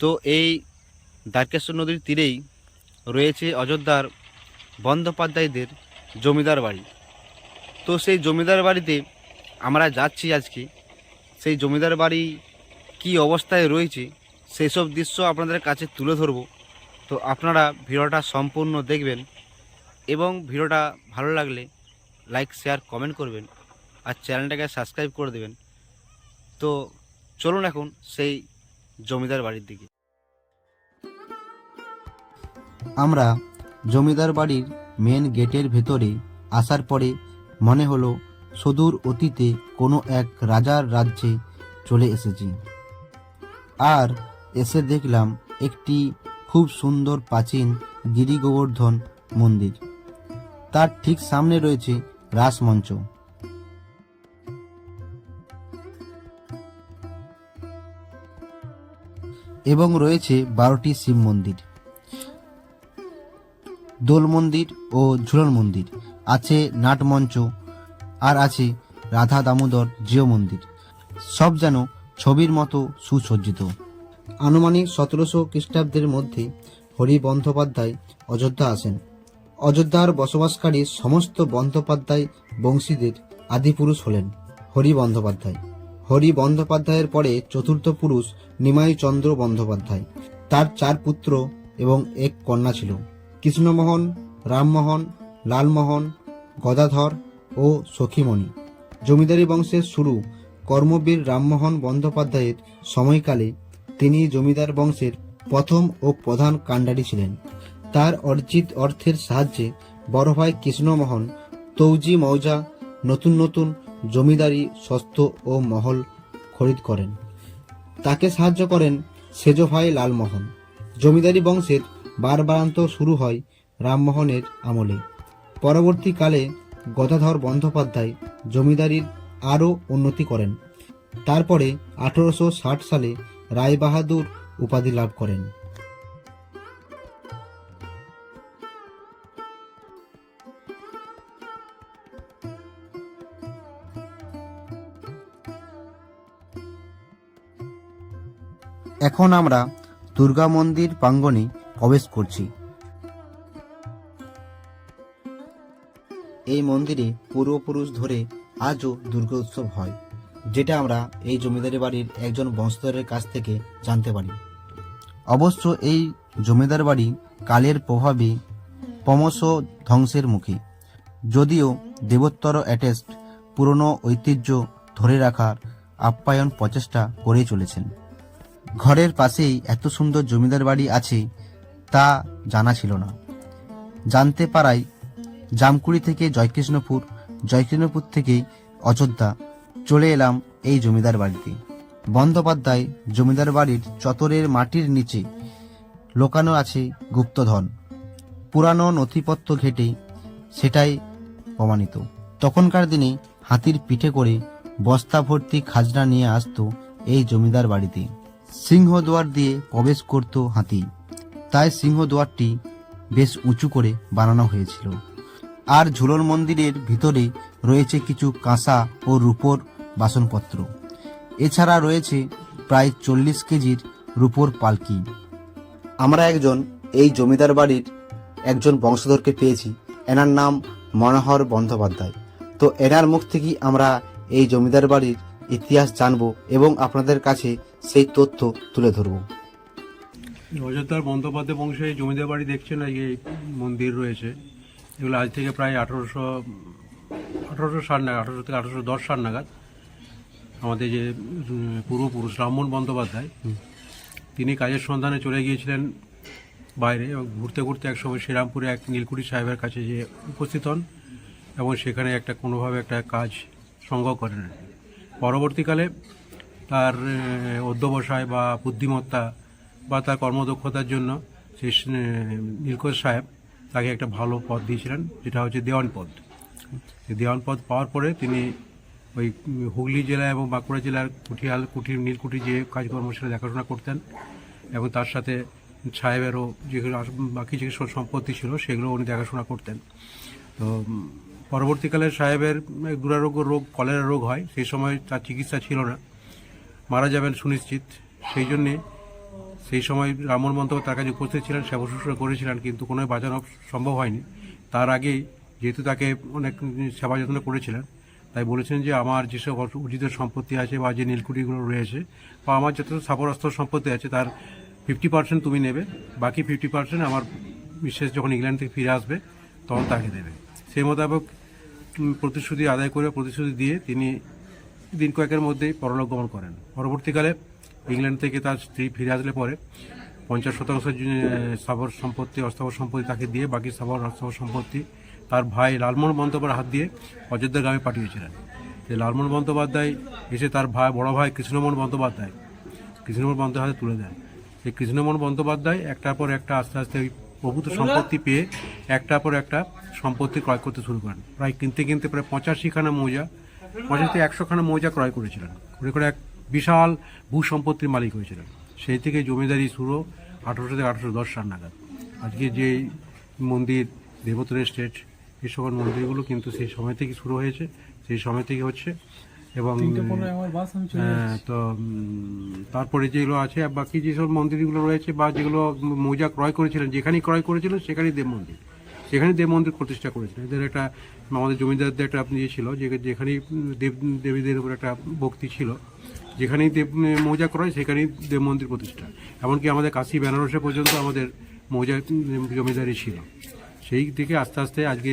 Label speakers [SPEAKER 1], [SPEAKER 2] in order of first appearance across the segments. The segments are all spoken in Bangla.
[SPEAKER 1] তো এই দ্বারকেশ্বর নদীর তীরেই রয়েছে অযোধ্যার বন্দ্যোপাধ্যায়দের জমিদার বাড়ি। তো সেই জমিদার বাড়িতে আমরা যাচ্ছি আজকে। সেই জমিদার বাড়ি কি অবস্থায় রয়েছে সেই সব দৃশ্য আপনাদের কাছে তুলে ধরব। তো আপনারা ভিডিওটা সম্পূর্ণ দেখবেন এবং ভিডিওটা ভালো লাগলে লাইক, শেয়ার, কমেন্ট করবেন আর চ্যানেলটাকে সাবস্ক্রাইব করে দেবেন। তো চলুন এখন সেই জমিদার বাড়ির দিকে। আমরা জমিদার বাড়ির মেন গেটের ভেতরে আসার পরে মনে হলো সুদূর অতীতে কোনো এক রাজার রাজ্যে চলে এসেছি। আর এসে দেখলাম একটি খুব সুন্দর প্রাচীন গিরি গোবর্ধন মন্দির। তার ঠিক সামনে রয়েছে রাসমঞ্চ। এবং রয়েছে বারোটি শিব মন্দির। দোল মন্দির ও ঝুলন মন্দির, আছে নাটমঞ্চ আর আছে রাধা দামোদর জিও মন্দির। সব যেন ছবির মতো সুসজ্জিত। আনুমানিক সতেরোশো খ্রিস্টাব্দের মধ্যে হরি বন্দ্যোপাধ্যায় অযোধ্যা আসেন। অযোধ্যার বসবাসকারী সমস্ত বন্দ্যোপাধ্যায় বংশীদের আদিপুরুষ হলেন হরি বন্দ্যোপাধ্যায়। হরি বন্দ্যোপাধ্যায়ের পরে চতুর্থ পুরুষ নিমাই চন্দ্র বন্দ্যোপাধ্যায়। তার চার পুত্র এবং এক কন্যা ছিল। কৃষ্ণমোহন, রামমোহন, লালমোহন, গদাধর ও সখীমণি। জমিদারি বংশের শুরু কর্মবীর রামমোহন বন্দ্যোপাধ্যায়ের সময়কালে তিনি জমিদার বংশের প্রথম ও প্রধান কাণ্ডারি ছিলেন। তার অর্জিত অর্থের সাহায্যে বড় ভাই কৃষ্ণমোহন, তৌজি মৌজা, নতুন নতুন জমিদারি শস্ত ও মহল খরিদ করেন। তাকে সাহায্য করেন সেজ ভাই লালমোহন। জমিদারি বংশের বারবারান্ত শুরু হয় রামমোহনের আমলে। পরবর্তীকালে গদাধর বন্দ্যোপাধ্যায় জমিদারির আরও উন্নতি করেন। তারপরে আঠেরোশো ষাট সালে রায়বাহাদুর উপাধি লাভ করেন। এখন আমরা দুর্গা মন্দির প্রাঙ্গণে প্রবেশ করছি। এই মন্দিরে পূর্বপুরুষ ধরে আজও দুর্গা উৎসব হয়, যেটা আমরা এই জমিদারি বাড়ির একজন বংশধরের কাছ থেকে জানতে পারি। অবশ্য এই জমিদার বাড়ি কালের প্রভাবে ক্রমশ ধ্বংসের মুখে, যদিও দেবোত্তর অ্যাটেস্ট পুরনো ঐতিহ্য ধরে রাখার আপ্যায়ন প্রচেষ্টা করে চলেছেন। ঘরের পাশেই এত সুন্দর জমিদার বাড়ি আছে, তা জানা ছিল না। জানতে পারায় জামকুড়ি থেকে জয়কৃষ্ণপুর জয়কৃষ্ণপুর থেকে অযোধ্যা চলে এলাম এই জমিদার বাড়িতে। বন্দ্যোপাধ্যায় জমিদার বাড়ির চতরের মাটির নিচে লোকানো আছে গুপ্তধন। পুরানো নথিপত্র ঘেটে সেটাই প্রমাণিত। তখনকার দিনে হাতির পিঠে করে বস্তা ভর্তি খাজনা নিয়ে আসতো এই জমিদার বাড়িতে। সিংহদুয়ার দিয়ে প্রবেশ করত হাতি। তাই সিংহদুয়ারটি বেশ উঁচু করে বানানো হয়েছিল। আর ঝুলন মন্দিরের ভিতরে রয়েছে কিছু কাঁসা ও রূপোর বাসনপত্র। এছাড়া রয়েছে প্রায় চল্লিশ কেজির রূপোর পালকি। আমরা একজন, এই জমিদার বাড়ির একজন বংশধরকে পেয়েছি। এনার নাম মনোহর বন্দ্যোপাধ্যায়। তো এনার মুখ থেকেই আমরা এই জমিদার বাড়ির ইতিহাস জানব এবং আপনাদের কাছে সেই তথ্য তুলে ধরবো।
[SPEAKER 2] অযোধ্যার বন্দ্যোপাধ্যায় বংশে এই জমিদার বাড়ি দেখছেন এই মন্দির রয়েছে। এগুলো আজ থেকে প্রায় আঠারোশো আঠারোশো ষাট নাগাদ আঠারোশো থেকে আঠারোশো দশ সাল নাগাদ আমাদের যে পূর্বপুরুষ রামমোহন বন্দ্যোপাধ্যায় তিনি কাজের সন্ধানে চলে গিয়েছিলেন বাইরে এবং ঘুরতে ঘুরতে একসময় শ্রীরামপুরে এক নীলকুঠি সাহেবের কাছে যে উপস্থিত হন এবং সেখানে একটা কোনোভাবে একটা কাজ সংগ্রহ করেন। পরবর্তীকালে তার অধ্যবসায় বা বুদ্ধিমত্তা বা তার কর্মদক্ষতার জন্য আহ, নীলকোষ সাহেব তাকে একটা ভালো পদ দিয়েছিলেন যেটা হচ্ছে দেওয়ান পদ। দেওয়ান পদ পাওয়ার পরে তিনি ওই হুগলি জেলা এবং বাঁকুড়া জেলার কুঠিয়াল কুঠির নীলকুঠি যে কাজকর্ম সেটা দেখাশোনা করতেন এবং তার সাথে সাহেবেরও যেগুলো বাকি যে সম্পত্তি ছিল সেগুলো উনি দেখাশোনা করতেন। তো পরবর্তীকালে সাহেবের দুরারোগ্য রোগ, কলেরা রোগ হয়, সেই সময় তার চিকিৎসা ছিল না। মারা যাবেন সুনিশ্চিত। সেই জন্যে সেই সময় রামমোহন বন্দ্যোপাধ্যায় তার কাছে উপস্থিত ছিলেন সেবা শুশ্রূষা করেছিলেন, কিন্তু কোনো বাঁচানো সম্ভব হয়নি। তার আগেই যেহেতু তাকে অনেক সেবা যত্ন করেছিলেন, তাই বলেছেন যে আমার যেসব অর্জিত সম্পত্তি আছে বা যে নীলকুঠিগুলো রয়েছে বা আমার যত সাবরস্ত সম্পত্তি আছে, তার ফিফটি পার্সেন্ট তুমি নেবে। বাকি ফিফটি পার্সেন্ট আমার বিশেষ যখন ইংল্যান্ড থেকে ফিরে আসবে, তখন তাকে দেবে। সেই মোতাবেক প্রতিশ্রুতি আদায় করে প্রতিশ্রুতি দিয়ে তিনি দিন কয়েকের মধ্যেই পরলোক গমন করেন। পরবর্তীকালে ইংল্যান্ড থেকে তার স্ত্রী ফিরে আসলে পরে পঞ্চাশ শতাংশ স্থাবর সম্পত্তি, অস্থাবর সম্পত্তি তাকে দিয়ে বাকি স্থাবর অস্থাবর সম্পত্তি তার ভাই লালমোহন বন্দ্যোপাধ্যায়ের হাত দিয়ে অযোধ্যা গ্রামে পাঠিয়েছিলেন। সেই লালমোহন বন্দ্যোপাধ্যায় এসে তার ভাই বড় ভাই কৃষ্ণমোহন বন্দ্যোপাধ্যায় কৃষ্ণমোহন বন্দ্যোপাধ্যায় তুলে দেন। সেই কৃষ্ণমোহন বন্দ্যোপাধ্যায় একটার পর একটা আস্তে আস্তে ওই প্রভূত সম্পত্তি পেয়ে একটার পর একটা সম্পত্তি ক্রয় করতে শুরু করেন। প্রায় কিনতে কিনতে প্রায় পঁচাশিখানা মৌজা পঁচাশি একশোখানা মৌজা ক্রয় করেছিলেন। করে করে এক বিশাল ভূ সম্পত্তির মালিক হয়েছিলেন। সেই থেকে জমিদারি শুরু, আঠারোশো থেকে আঠারোশো দশ সাল নাগাদ। আজকে যে মন্দির দেবতরের স্টেট এই সকল মন্দিরগুলো কিন্তু সেই সময় থেকে শুরু হয়েছে। সেই সময় থেকে হচ্ছে এবং হ্যাঁ, তো তারপরে যেগুলো আছে বাকি যেসব মন্দিরগুলো রয়েছে বা যেগুলো মৌজা ক্রয় করেছিলেন যেখানেই ক্রয় করেছিলেন সেখানেই দেব মন্দির। সেখানেই দেব মন্দির প্রতিষ্ঠা করেছিলেন। এদের একটা আমাদের জমিদারদের একটা ইয়ে ছিল যে যেখানেই দেব দেবীদের উপর একটা ভক্তি ছিল যেখানেই দেব মৌজা ক্রয় সেখানেই দেব মন্দির প্রতিষ্ঠা। এমনকি আমাদের কাশি বেনারসে পর্যন্ত আমাদের মৌজা জমিদারি ছিল। সেই থেকে আস্তে আস্তে আজকে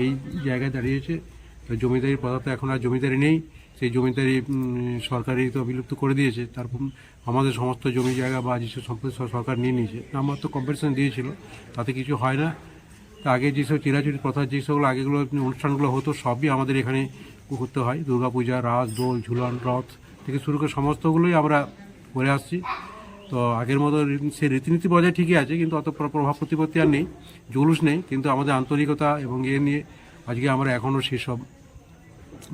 [SPEAKER 2] এই জায়গায় দাঁড়িয়েছে। তো জমিদারি পদার্থ এখন আর জমিদারি নেই। সেই জমিদারি সরকারি তো বিলুপ্ত করে দিয়েছে। তারপর আমাদের সমস্ত জমি জায়গা বা যেসব সম্পত্তি সরকার নিয়ে নিয়েছে। তো কম্পিটিশন দিয়েছিল, তাতে কিছু হয় না। আগে যেসব চিরাচুরি প্রথা, যেসবগুলো আগেগুলো অনুষ্ঠানগুলো হতো, সবই আমাদের এখানে করতে হয়। দুর্গাপূজা, রাস, দোল, ঝুলন, রথ থেকে শুরু করে সমস্তগুলোই আমরা করে আসছি। তো আগের মতো সে রীতিনীতি বজায় ঠিকই আছে, কিন্তু অত প্রভাব প্রতিপত্তি আর নেই, জুলুস নেই। কিন্তু আমাদের আন্তরিকতা এবং এ নিয়ে আজকে আমরা এখনও সেসব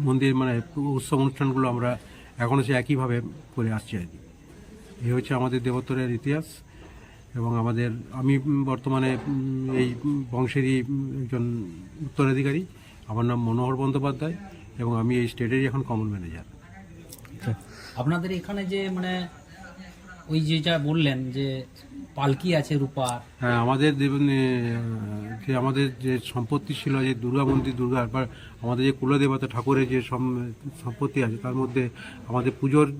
[SPEAKER 2] মন্দির মানে উৎসব অনুষ্ঠানগুলো আমরা এখনও সে একইভাবে করে আসছি আর কি। এই হচ্ছে আমাদের দেবোত্তরের ইতিহাস এবং আমাদের, আমি বর্তমানে এই বংশেরই একজন উত্তরাধিকারী। আমার নাম মনোহর বন্দ্যোপাধ্যায় এবং আমি এই স্টেটেরই এখন কমন ম্যানেজার
[SPEAKER 3] আপনাদের এখানে যে মানে ওই যে যা বললেন যে পালকি আছে রূপার
[SPEAKER 2] হ্যাঁ আমাদের যে আমাদের যে সম্পত্তি ছিল, যে দুর্গা মন্দির, দুর্গা বা আমাদের যে কুলদেবতা ঠাকুরের যে সম- সম্পত্তি আছে, তার মধ্যে আমাদের পুজোর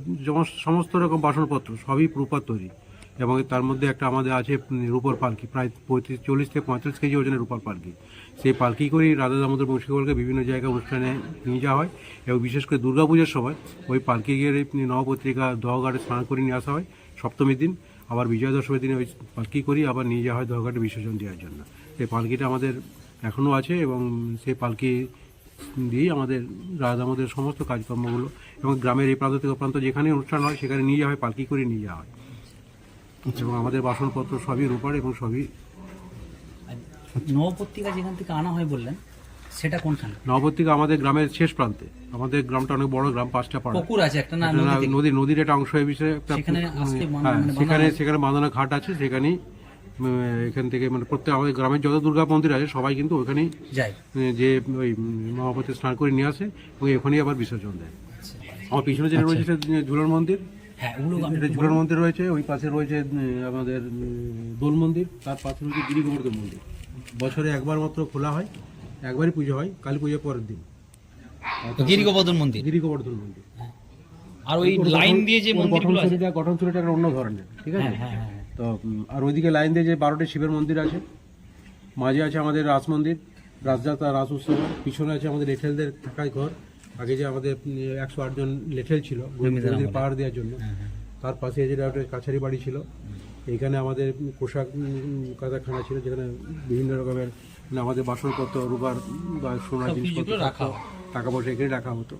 [SPEAKER 2] সমস্ত রকম বাসনপত্র সবই রূপার তৈরি। এবং তার মধ্যে একটা আমাদের আছে রূপর পালকি, প্রায় পঁয়ত্রিশ, চল্লিশ থেকে পঁয়ত্রিশ কেজি ওজনের রূপার পালকি। সেই পালকি করেই রাধা দামোদর বংশীগোলকে বিভিন্ন জায়গায় অনুষ্ঠানে নিয়ে যাওয়া হয়। এবং বিশেষ করে দুর্গাপূজার সময় ওই পালকি গিয়ে নবপত্রিকা দহঘাটে স্নান করে নিয়ে আসা হয়। সপ্তমীর দিন, আবার বিজয়া দশমীর দিনে ওই পালকি করি, আবার নিয়ে যাওয়া হয় দহঘাটে বিসর্জন দেওয়ার জন্য। সেই পালকিটা আমাদের এখনও আছে এবং সেই পালকি দিয়েই আমাদের রাধা দামোদরের সমস্ত কাজকর্মগুলো এবং গ্রামের এই প্রান্ত থেকে প্রান্ত যেখানে অনুষ্ঠান হয়, সেখানে নিয়ে যাওয়া হয়, পালকি করে নিয়ে যাওয়া হয়। এবং আমাদের বাসনপত্র সবই রূপার এবং সবই
[SPEAKER 3] নবপত্রিকা যেখান থেকে আনা হয় বললেন সেটা কোনখানে?
[SPEAKER 2] নবপত্রিকা আমাদের গ্রামের শেষ প্রান্তে। আমাদের গ্রামটা অনেক বড় গ্রাম পাঁচটা পাড়া।
[SPEAKER 3] পুকুর আছে একটা না নদী
[SPEAKER 2] নদীর একটা অংশ এই বিষয়ে
[SPEAKER 3] সেখানে
[SPEAKER 2] হ্যাঁ,
[SPEAKER 3] মানে
[SPEAKER 2] সেখানে
[SPEAKER 3] বাঁধানো-
[SPEAKER 2] সেখানে বাঁধানো ঘাট আছে সেখানেই এখান থেকে মানে প্রত্যেক আমাদের গ্রামের যত দুর্গা মন্দির আছে সবাই কিন্তু ওখানেই উম, যে ওই মহাপতি স্নান করে নিয়ে আসে এবং ওখানেই আবার বিসর্জন দেয়। আমার পিছনে যেটা রয়েছে সেটা ঝুলন মন্দির।
[SPEAKER 3] হ্যাঁ
[SPEAKER 2] এটা ঝুলন মন্দির রয়েছে ওই পাশে রয়েছে আমাদের দোল মন্দির তার পাশে রয়েছে গিরি গোবর্ধন মন্দির। বছরে একবার মাত্র খোলা হয়। একবারই পুজো হয় কালী পুজোর পরের দিন।
[SPEAKER 3] গিরি গোবর্ধন মন্দির?
[SPEAKER 2] গিরি গোবর্ধন মন্দির
[SPEAKER 3] আর ওই লাইন দিয়ে যে আছে?
[SPEAKER 2] গঠনশৈলীটা গঠনশৈলীটা একটা অন্য ধরনের ঠিক আছে?
[SPEAKER 3] হ্যাঁ হ্যাঁ হ্যাঁ
[SPEAKER 2] তো আর ওইদিকে লাইন দিয়ে যে বারোটি শিবের মন্দির আছে মাঝে আছে আমাদের রাস মন্দির রাসযাত্রা রাস উৎসব হয়। পিছনে আছে আমাদের লেঠেলদের থাকায় ঘর আগে যে আমাদের একশো আটজন লেঠেল ছিল গরিবদের পাহাড় দেওয়ার জন্য। তার পাশে যেটা একটা কাছারি বাড়ি ছিল এইখানে আমাদের পোশাক কারখানা ছিল যেখানে বিভিন্ন রকমের মানে আমাদের বাসনপত্র রূপার বা সোনার জিনিসপত্র
[SPEAKER 3] রাখা
[SPEAKER 2] টাকা পয়সা এখানে রাখা হতো।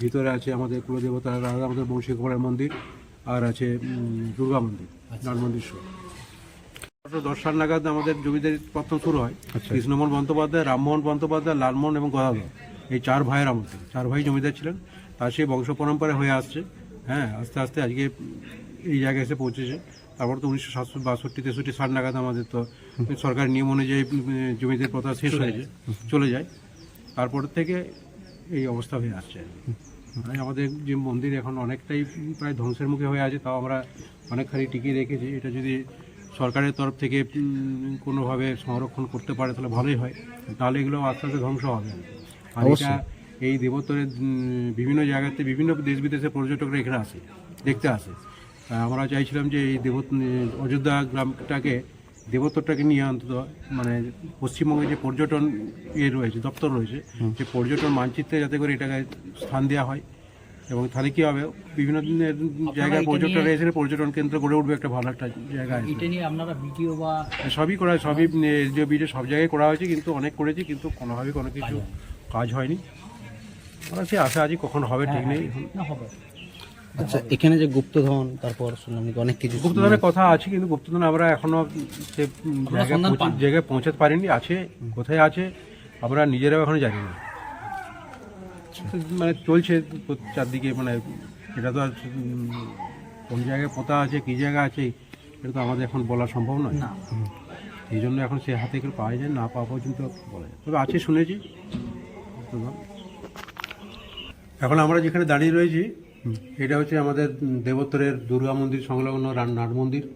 [SPEAKER 2] ভিতরে আছে আমাদের কুলদেবতা রাধা আমাদের বংশী কুমারের মন্দির আর আছে দুর্গা মন্দির লাল মন্দির সহ। দশ সাল নাগাদ আমাদের জমিদারি প্রথম শুরু হয়। কৃষ্ণমোহন বন্দ্যোপাধ্যায় রামমোহন বন্দ্যোপাধ্যায় লালমোহন এবং গদাধর। এই চার ভাইয়ের আমাদের চার ভাই জমিদার ছিলেন। তার সেই বংশ পরম্পরা হয়ে আসছে। হ্যাঁ আস্তে আস্তে আজকে এই জায়গায় এসে পৌঁছেছে। তারপর তো উনিশশো সাতশো বাষট্টি তেষট্টি সাল নাগাদ আমাদের তো সরকার নিয়ম অনুযায়ী জমিদের প্রথা শেষ হয়েছে চলে যায়। তারপর থেকে এই অবস্থা হয়ে আসছে। আর কি। মানে আমাদের যে মন্দির এখন অনেকটাই প্রায় ধ্বংসের মুখে হয়ে আছে তাও আমরা অনেকখানি টিকিয়ে রেখেছি। এটা যদি সরকারের তরফ থেকে কোনোভাবে সংরক্ষণ করতে পারে তাহলে ভালোই হয়। তাহলে এগুলো আস্তে আস্তে ধ্বংস হবে। আর এটা এই দেবোত্তরের বিভিন্ন জায়গাতে বিভিন্ন দেশ বিদেশের পর্যটকরা এখানে আসে দেখতে আসে। আমরা চাইছিলাম যে এই দেবত অযোধ্যা গ্রামটাকে দেবোত্তরটাকে নিয়ে অন্তত মানে পশ্চিমবঙ্গে যে পর্যটন ইয়ে রয়েছে দপ্তর রয়েছে যে পর্যটন মানচিত্রে যাতে করে এটাকে স্থান দেওয়া হয়। এবং তাহলে কি হবে? বিভিন্ন দিনের জায়গায় পর্যটন এসে পর্যটন কেন্দ্র গড়ে উঠবে একটা ভালো একটা জায়গা।
[SPEAKER 3] এটা নিয়ে আপনারা ভিডিও বা
[SPEAKER 2] সবই করা সবই বিডে সব জায়গায় করা হয়েছে কিন্তু অনেক করেছি কিন্তু কোনোভাবে কোনো কিছু কাজ হয়নি। আমরা সে আশা আছি কখন হবে ঠিক নেই।
[SPEAKER 3] হবে।
[SPEAKER 1] আচ্ছা এখানে যে গুপ্তধন তারপর শুনলাম নাকি অনেক কিছু
[SPEAKER 2] গুপ্তধনের কথা আছে কিন্তু গুপ্তধন আমরা এখনও সে জায়গায় পৌঁছাতে পারিনি আছে কোথায় আছে আমরা নিজেরাও এখনও জানি না। মানে চলছে চারদিকে মানে এটা তো আর কোন জায়গায় পোতা আছে কি জায়গা আছে এটা তো আমাদের এখন বলা সম্ভব নয়। এই জন্য এখন সে হাতে করে পাওয়া যায় না পাওয়া পর্যন্ত বলা যায়। তবে আছে শুনেছি। এখন আমরা যেখানে দাঁড়িয়ে রয়েছি এটা হচ্ছে আমাদের দেবোত্তরের দুর্গা মন্দির সংলগ্ন রান- নাট মন্দির।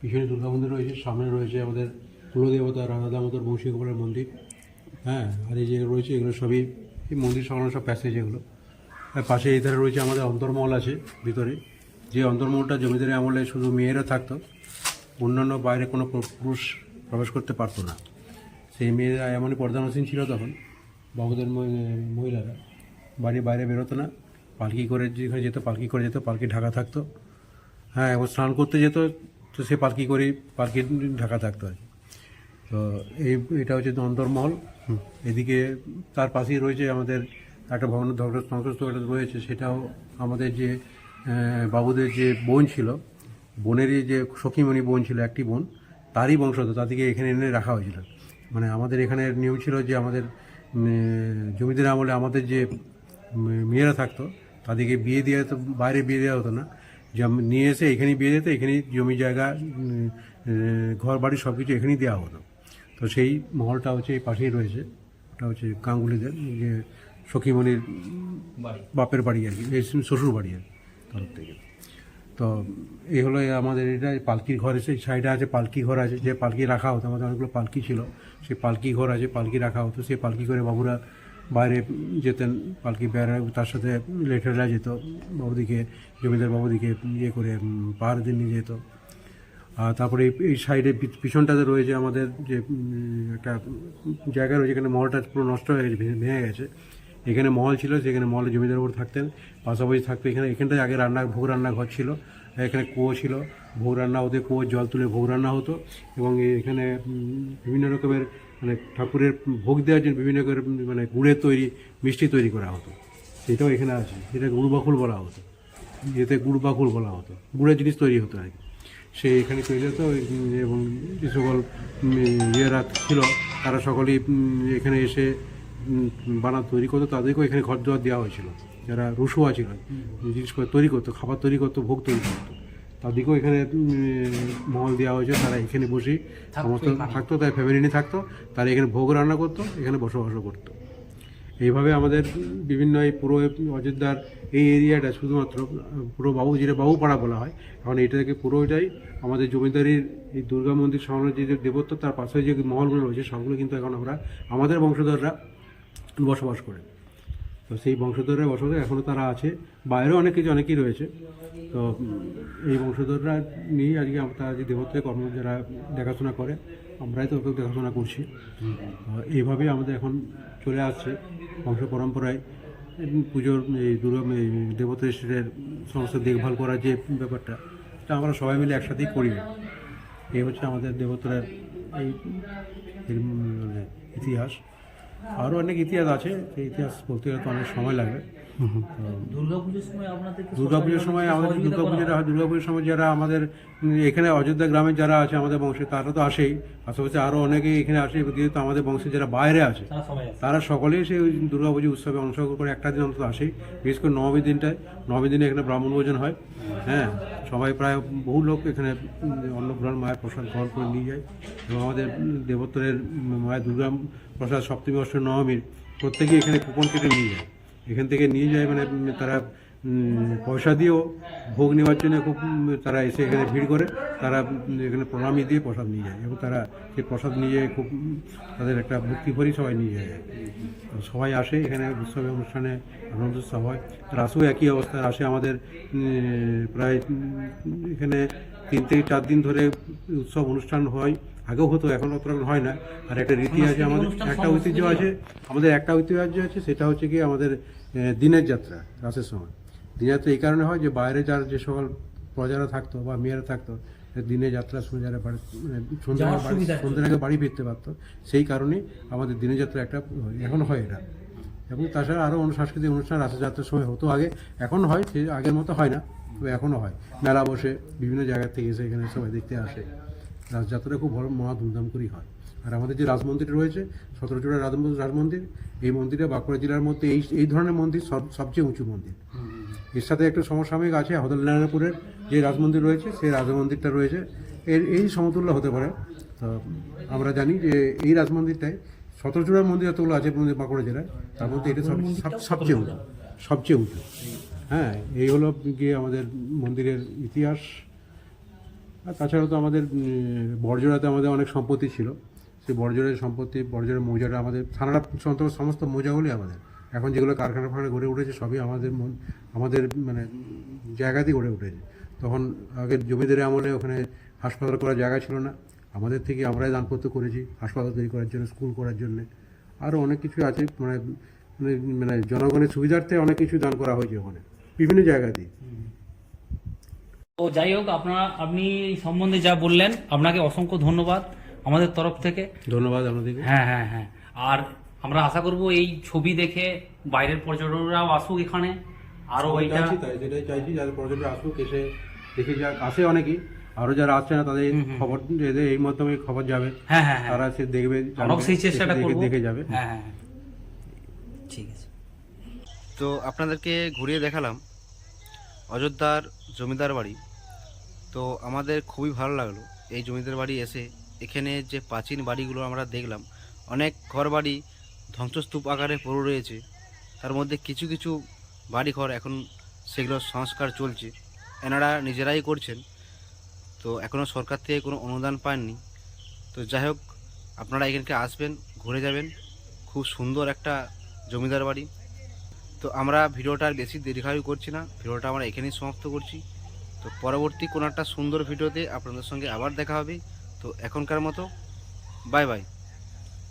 [SPEAKER 2] পিছনে দুর্গা মন্দির রয়েছে, সামনে রয়েছে আমাদের কুলদেবতা রাধা দামোদর বংশী গোপালের মন্দির। হ্যাঁ আর এই যে রয়েছে এগুলো সবই এই মন্দির সংলগ্ন সব প্যাসেজ এগুলো। আর পাশে এই ধারে রয়েছে আমাদের অন্তর্মহল আছে ভিতরে। যে অন্তর্মহলটা জমিদারি আমলে শুধু মেয়েরা থাকতো, অন্যান্য বাইরে কোনো পুরুষ প্রবেশ করতে পারতো না। সেই মেয়েরা এমনই পর্দানসীন ছিল তখন, বাবুদের মহি- মহিলারা। বাড়ির বাইরে বেরোতো না। পালকি করে যেখানে যেত, পালকি করে যেত, পালকি ঢাকা থাকতো। হ্যাঁ এবং স্নান করতে যেত, তো সে পালকি করে, পালকি ঢাকা থাকতো আর। তো এই, এটা হচ্ছে অন্তর্মহল এদিকে তার পাশেই রয়েছে আমাদের একটা ভবন ধ্বংস- ধ্বংসস্তূপ রয়েছে, সেটাও আমাদের যে বাবুদের যে বোন ছিল, বোনেরই যে সখীমণি বোন ছিল, একটি বোন, তারই বংশধর তাদেরকে এখানে এনে রাখা হয়েছিল। মানে আমাদের এখানে নিয়ম ছিল যে আমাদের জমিদের আমলে আমাদের যে মেয়েরা থাকতো তাদেরকে বিয়ে দেওয়া তো বাইরে বিয়ে দেওয়া হতো না। নিয়ে এসে এখানেই বিয়ে দিতে এখানেই জমি জায়গা ঘর বাড়ি সব কিছু এখানেই দেওয়া হতো। তো সেই মহলটা হচ্ছে এই পাশেই রয়েছে। ওটা হচ্ছে গাঙ্গুলিদের যে সখীমণির বাপের বাড়ি আর কি শ্বশুর বাড়ি আর কি, তরফ থেকে। তো এই হলো আমাদের এটা পালকির ঘর এসে সাইডে আছে পালকি ঘর আছে যে পালকি রাখা হতো আমাদের অনেকগুলো পালকি ছিল। সেই পালকি ঘর আছে পালকি রাখা হতো সেই পালকি করে বাবুরা বাইরে যেতেন পালকি বেড়া তার সাথে লেটাররা যেত, বাবুদিকে, জমিদার বাবুদিকে ইয়ে করে পাহাড় দিয়ে নিয়ে যেত। আর তারপরে এই- সাইডে পিছনটাতে রয়েছে আমাদের যে একটা জায়গা রয়েছে এখানে মহলটা পুরো নষ্ট হয়ে গেছে, ভেঙে- গেছে। এখানে মহল ছিল, সেখানে মহলে জমিদার উপর থাকতেন, পাশাপাশি থাকতো এখানে, এখানটায় আগে রান্না, ভোগ রান্না ঘর ছিল, এখানে কুয়ো ছিল, ভোগ রান্না হতে, কুয়োর জল তুলে ভোগ রান্না হতো, এবং এখানে বিভিন্ন রকমের মানে ঠাকুরের ভোগ দেওয়ার জন্য বিভিন্ন উম, মানে গুড়ের তৈরি মিষ্টি তৈরি করা হতো। সেটাও এখানে আছে। সেটা গুড় বাকুল বলা হতো। এতে গুড় বাকুল বলা হতো। গুড়ের জিনিস তৈরি হতো আর কি। সে এখানে তৈরি হতো এবং যে সকল ইয়েরা ছিল তারা সকলেই এখানে এসে বানা তৈরি করতো। তাদেরকেও এখানে ঘর দেওয়া দেওয়া হয়েছিল। যারা রসুয়া ছিল জিনিস তৈরি করতো খাবার তৈরি করতো ভোগ তৈরি করতো। তাদেরকেও এখানে মহল দেওয়া হয়েছে তারা এখানে বসে সমস্ত থাকতো তার ফ্যামিলি নিয়ে থাকতো তারা এখানে ভোগ রান্না করতো এখানে বসবাসও করতো। এইভাবে আমাদের বিভিন্ন এই পুরো অযোধ্যার এই এরিয়াটা শুধুমাত্র পুরো বাবু যেটা বাবুপাড়া বলা হয়। এখন এটাকে পুরোটাই আমাদের জমিদারির এই দুর্গা মন্দির সামনে যে যে দেবত্ব তার পাশে যে মহলগুলো রয়েছে সবগুলো কিন্তু এখন আমরা আমাদের বংশধররা বসবাস করে। তো সেই বংশধররা বসবাস এখনও তারা আছে। বাইরেও অনেক কিছু, অনেকেই রয়েছে। তো এই বংশধররা নিয়ে আজকে তারা যে দেবত্বের কর্ম যারা দেখাশোনা করে, আমরাই তো দেখাশোনা করছি। এইভাবেই আমাদের এখন চলে আসছে বংশ পরম্পরায়। পুজোর এই দুর্গা দেবতের সমস্ত দেখভাল করার যে ব্যাপারটা তা আমরা সবাই মিলে একসাথেই করি। এই হচ্ছে আমাদের দেবতার এই মানে ইতিহাস। আরও অনেক ইতিহাস আছে সেই ইতিহাস বলতে গেলে তো অনেক সময় লাগবে।
[SPEAKER 3] দুর্গাপুজোর সময় আপনাদের
[SPEAKER 2] দুর্গাপুজোর সময় আমাদের দুর্গাপুজোটা হয়? দুর্গাপুজোর সময় যারা আমাদের এখানে অযোধ্যা গ্রামে যারা আছে আমাদের বংশে তারা তো আসেই। পাশাপাশি আরও অনেকেই এখানে আসে যেহেতু আমাদের বংশে যারা বাইরে আছে
[SPEAKER 3] তারা
[SPEAKER 2] সকলেই সেই দুর্গাপুজো উৎসবে অংশগ্রহণ করে একটা দিন অন্তত আসেই বিশেষ করে নবমী দিনটায়। নবমী দিনে এখানে ব্রাহ্মণ ভোজন হয় হ্যাঁ। সবাই প্রায় বহু লোক এখানে অন্নগ্রহণ মায়ের প্রসাদ গ্রহণ করে নিয়ে যায় এবং আমাদের দেবোত্তরের মায়ের দুর্গা প্রসাদ সপ্তমী অষ্টমী নবমীর প্রত্যেকেই এখানে কুপন কেটে নিয়ে যায়। এখান থেকে নিয়ে যায় মানে তারা পয়সা দিয়েও ভোগ নেওয়ার জন্য খুব তারা এসে এখানে ভিড় করে। তারা এখানে প্রণামী দিয়ে প্রসাদ নিয়ে যায় এবং তারা সেই প্রসাদ নিয়ে যায় খুব তাদের একটা মুক্তি ভরি সবাই নিয়ে যায়। সবাই আসে এখানে উৎসবে অনুষ্ঠানে আনন্দ উৎসব হয়। রাসও একই অবস্থায় আসে আমাদের প্রায় এখানে তিন থেকে চার দিন ধরে উৎসব অনুষ্ঠান হয়। আগেও হতো এখন অত রকম হয় না। আর একটা রীতি আছে আমাদের একটা ঐতিহ্য আছে আমাদের একটা ঐতিহ্য আছে সেটা হচ্ছে কি আমাদের দিনের যাত্রা রাসের সময়। দিনের যাত্রা এই কারণে হয় যে বাইরে যার যে সকল প্রজারা থাকতো বা মেয়েরা থাকতো দিনে যাত্রা শুনে যারা বাড়ি মানে সন্ধ্যা বাড়ি সন্ধ্যার আগে বাড়ি ফিরতে পারতো। সেই কারণেই আমাদের দিনের যাত্রা একটা। এখন হয় এটা। এবং তাছাড়া আরও অন্য সাংস্কৃতিক অনুষ্ঠান রাসযাত্রার সময় হতো আগে। এখন হয় সে আগের মতো হয় না তবে এখনও হয়। মেলা বসে বিভিন্ন জায়গা থেকে এসে এখানে সবাই দেখতে আসে। রাজযাত্রা খুব বড় মহা ধুমধাম করেই হয়। আর আমাদের যে রাজমন্দির রয়েছে, সতেরোচূড়া রাজ রাজ মন্দির এই মন্দিরে বাঁকুড়া জেলার মধ্যে এই এই ধরনের মন্দির সব, সবচেয়ে উঁচু মন্দির। এর সাথে একটু সমসাময়িক আছে হদলনারায়ণপুরের যে রাজমন্দির রয়েছে, সেই রাজমন্দিরটা রয়েছে। এর, এই সমতুল্য হতে পারে। তো আমরা জানি যে এই রাজমন্দিরটায় সতেরোচূড়ার মন্দির যতগুলো আছে বাঁকুড়া জেলায়, তার মধ্যে এটা সব- সব- সবচেয়ে উঁচু সবচেয়ে উঁচু। হ্যাঁ এই হলো গিয়ে আমাদের মন্দিরের ইতিহাস। আর তাছাড়াও তো আমাদের বড়জোড়াতে আমাদের অনেক সম্পত্তি ছিল। সেই বড়জোড়ার সম্পত্তি বড়জোড়ার মৌজাটা আমাদের সন্ত- সমস্ত মৌজাগুলি আমাদের। এখন যেগুলো কারখানা ফারখানা গড়ে উঠেছে, সবই আমাদের মন- আমাদের মানে জায়গাতেই গড়ে উঠেছে। তখন আগে জমিদারের আমলে ওখানে হাসপাতাল করার জায়গা ছিল না। আমাদের থেকে আমরাই দানপত্র করেছি, হাসপাতাল তৈরি করার জন্য, স্কুল করার জন্য। আরও অনেক কিছু আছে মানে মানে- মানে জনগণের সুবিধার্থে অনেক কিছু দান করা হয়েছে ওখানে, বিভিন্ন জায়গাতেই।
[SPEAKER 3] তো যাই হোক, আপনারা, আপনি সম্বন্ধে যা বললেন, আপনাকে অসংখ্য ধন্যবাদ। আমাদের তরফ থেকে।
[SPEAKER 2] ধন্যবাদ আপনাদেরকে।
[SPEAKER 3] হ্যাঁ হ্যাঁ হ্যাঁ। আর আমরা আশা করব এই ছবি দেখে বাইরের পর্যটকরাও আসুক এখানে। আরও
[SPEAKER 2] আমি
[SPEAKER 3] এইটা
[SPEAKER 2] চাইছি তাই সেটাই চাইছি যাদের পর্যটক আসুক এসে দেখে যাক। আসে অনেকেই। আরও যারা আসছে না তাদের খবর এই মাধ্যমে খবর যাবে।
[SPEAKER 3] হ্যাঁ হ্যাঁ হ্যাঁ।
[SPEAKER 2] তারা সে দেখবে
[SPEAKER 3] সেই চেষ্টাটা
[SPEAKER 2] দেখে- দেখে যাবে।
[SPEAKER 3] হ্যাঁ হ্যাঁ হ্যাঁ। ঠিক আছে।
[SPEAKER 1] তো আপনাদেরকে ঘুরিয়ে দেখালাম অযোধ্যার জমিদার বাড়ি। তো আমাদের খুবই ভালো লাগল এই জমিদার বাড়ি এসে। এখানে যে প্রাচীন বাড়িগুলো আমরা দেখলাম, অনেক ঘর বাড়ি ধ্বংসস্তূপ আকারে পড়ে রয়েছে। তার মধ্যে কিছু কিছু বাড়ি ঘর এখন সেগুলোর সংস্কার চলছে। এনারা নিজেরাই করছেন। তো এখনও সরকার থেকে কোনো অনুদান পাননি। তো যাই হোক, আপনারা এখানকে আসবেন, ঘুরে যাবেন। খুব সুন্দর একটা জমিদার বাড়ি। তো আমরা ভিডিওটা আর বেশি দীর্ঘায়ু করছি না। ভিডিওটা আমরা এখানেই সমাপ্ত করছি। তো পরবর্তী কোনো একটা সুন্দর ভিডিওতে আপনাদের সঙ্গে আবার দেখা হবে। তো এখনকার মতো বাই বাই।